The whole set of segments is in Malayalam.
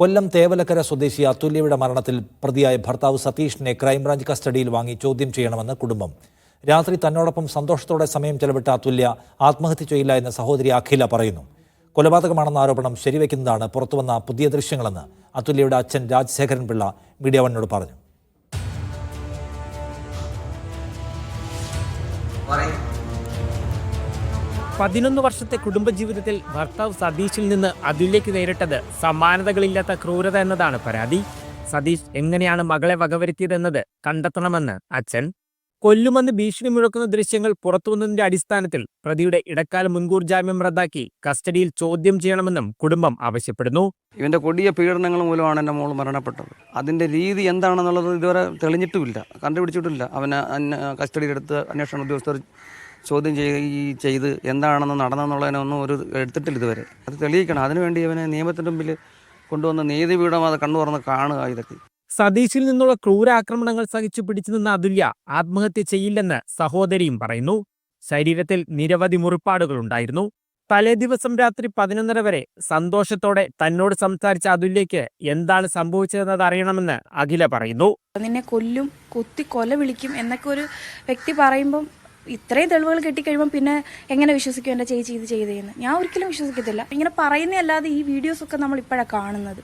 കൊല്ലം തേവലക്കര സ്വദേശി അതുല്യയുടെ മരണത്തിൽ പ്രതിയായ ഭർത്താവ് സതീഷിനെ ക്രൈംബ്രാഞ്ച് കസ്റ്റഡിയിൽ വാങ്ങി ചോദ്യം ചെയ്യണമെന്ന് കുടുംബം. രാത്രി തന്നോടൊപ്പം സന്തോഷത്തോടെ സമയം ചെലവിട്ട അതുല്യ ആത്മഹത്യ ചെയ്യില്ല എന്ന് സഹോദരി അഖില പറയുന്നു. കൊലപാതകമാണെന്ന ആരോപണം ശരിവെക്കുന്നതാണ് പുറത്തുവന്ന പുതിയ ദൃശ്യങ്ങളെന്ന് അതുല്യയുടെ അച്ഛൻ രാജശേഖരൻ പിള്ള മീഡിയ വണ്ണോട് പറഞ്ഞു. പതിനൊന്ന് വർഷത്തെ കുടുംബജീവിതത്തിൽ ഭർത്താവ് സതീഷിൽ നിന്ന് അതിലേക്ക് നേരിട്ടത് സമാനതകളില്ലാത്ത ക്രൂരത എന്നതാണ് പരാതി. സതീഷ് എങ്ങനെയാണ് മകളെ വകവരുത്തിയതെന്നത് കണ്ടെത്തണമെന്ന് അച്ഛൻ. കൊല്ലുമെന്ന് ഭീഷണി മുഴക്കുന്ന ദൃശ്യങ്ങൾ പുറത്തുവന്നതിന്റെ അടിസ്ഥാനത്തിൽ പ്രതിയുടെ ഇടക്കാല മുൻകൂർ ജാമ്യം റദ്ദാക്കി കസ്റ്റഡിയിൽ ചോദ്യം ചെയ്യണമെന്നും കുടുംബം ആവശ്യപ്പെടുന്നു. ഇവന്റെ കൊടിയ പീഡനങ്ങൾ മൂലമാണ് എന്റെ മോൾ മരണപ്പെട്ടത്. അതിന്റെ രീതി എന്താണെന്നുള്ളത് ഇതുവരെ തെളിഞ്ഞിട്ടുമില്ല കണ്ടുപിടിച്ചിട്ടില്ല. അവനെ കസ്റ്റഡിയിലെടുത്ത് അന്വേഷണ ഉദ്യോഗസ്ഥർ ചോദ്യം ചെയ്ത് ഈ ചെയ്ത് എന്താണെന്ന് നടന്നെന്നുള്ളതിനൊന്നും ഒരു എടുത്തിട്ടില്ല ഇതുവരെ. അത് തെളിയിക്കണം. അതിനുവേണ്ടി ഇവനെ നിയമത്തിന്റെ മുമ്പിൽ കൊണ്ടുവന്ന് നീതിപീഠം അത് കണ്ണു തുറന്ന് കാണുക ഇതൊക്കെ. സതീഷിൽ നിന്നുള്ള ക്രൂരാക്രമണങ്ങൾ സഹിച്ചു പിടിച്ചു നിന്ന അതുല്യ ആത്മഹത്യ ചെയ്യില്ലെന്ന് സഹോദരിയും പറയുന്നു. ശരീരത്തിൽ നിരവധി മുറിപ്പാടുകൾ ഉണ്ടായിരുന്നു. തലേ ദിവസം രാത്രി പതിനൊന്നര വരെ സന്തോഷത്തോടെ തന്നോട് സംസാരിച്ച അതുല്യക്ക് എന്താണ് സംഭവിച്ചതെന്നത് അറിയണമെന്ന് അഖില പറയുന്നു. നിന്നെ കൊല്ലും കുത്തി കൊല വിളിക്കും എന്നൊക്കെ ഒരു വ്യക്തി പറയുമ്പം ഇത്രയും തെളിവുകൾ കിട്ടിക്കഴിയുമ്പം പിന്നെ എങ്ങനെ വിശ്വസിക്കും എന്റെ ചേച്ചി ഇത് ചെയ്തതെന്ന് ഞാൻ ഒരിക്കലും വിശ്വസിക്കത്തില്ല. ഇങ്ങനെ പറയുന്നതല്ലാതെ ഈ വീഡിയോസൊക്കെ നമ്മൾ ഇപ്പോഴാണ് കാണുന്നത്.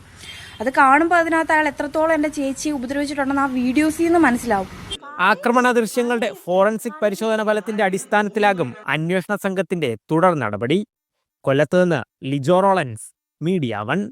അത് കാണുമ്പോൾ അതിനകത്ത് അയാൾ എത്രത്തോളം എന്റെ ചേച്ചിയെ ഉപദ്രവിച്ചിട്ടുണ്ടെന്ന് ആ വീഡിയോസിൽ നിന്ന് മനസ്സിലാവും. ആക്രമണ ദൃശ്യങ്ങളുടെ ഫോറൻസിക് പരിശോധന ഫലത്തിന്റെ അടിസ്ഥാനത്തിലാകും അന്വേഷണ സംഘത്തിന്റെ തുടർ നടപടി. കൊല്ലത്ത് നിന്ന് മീഡിയ വൺ.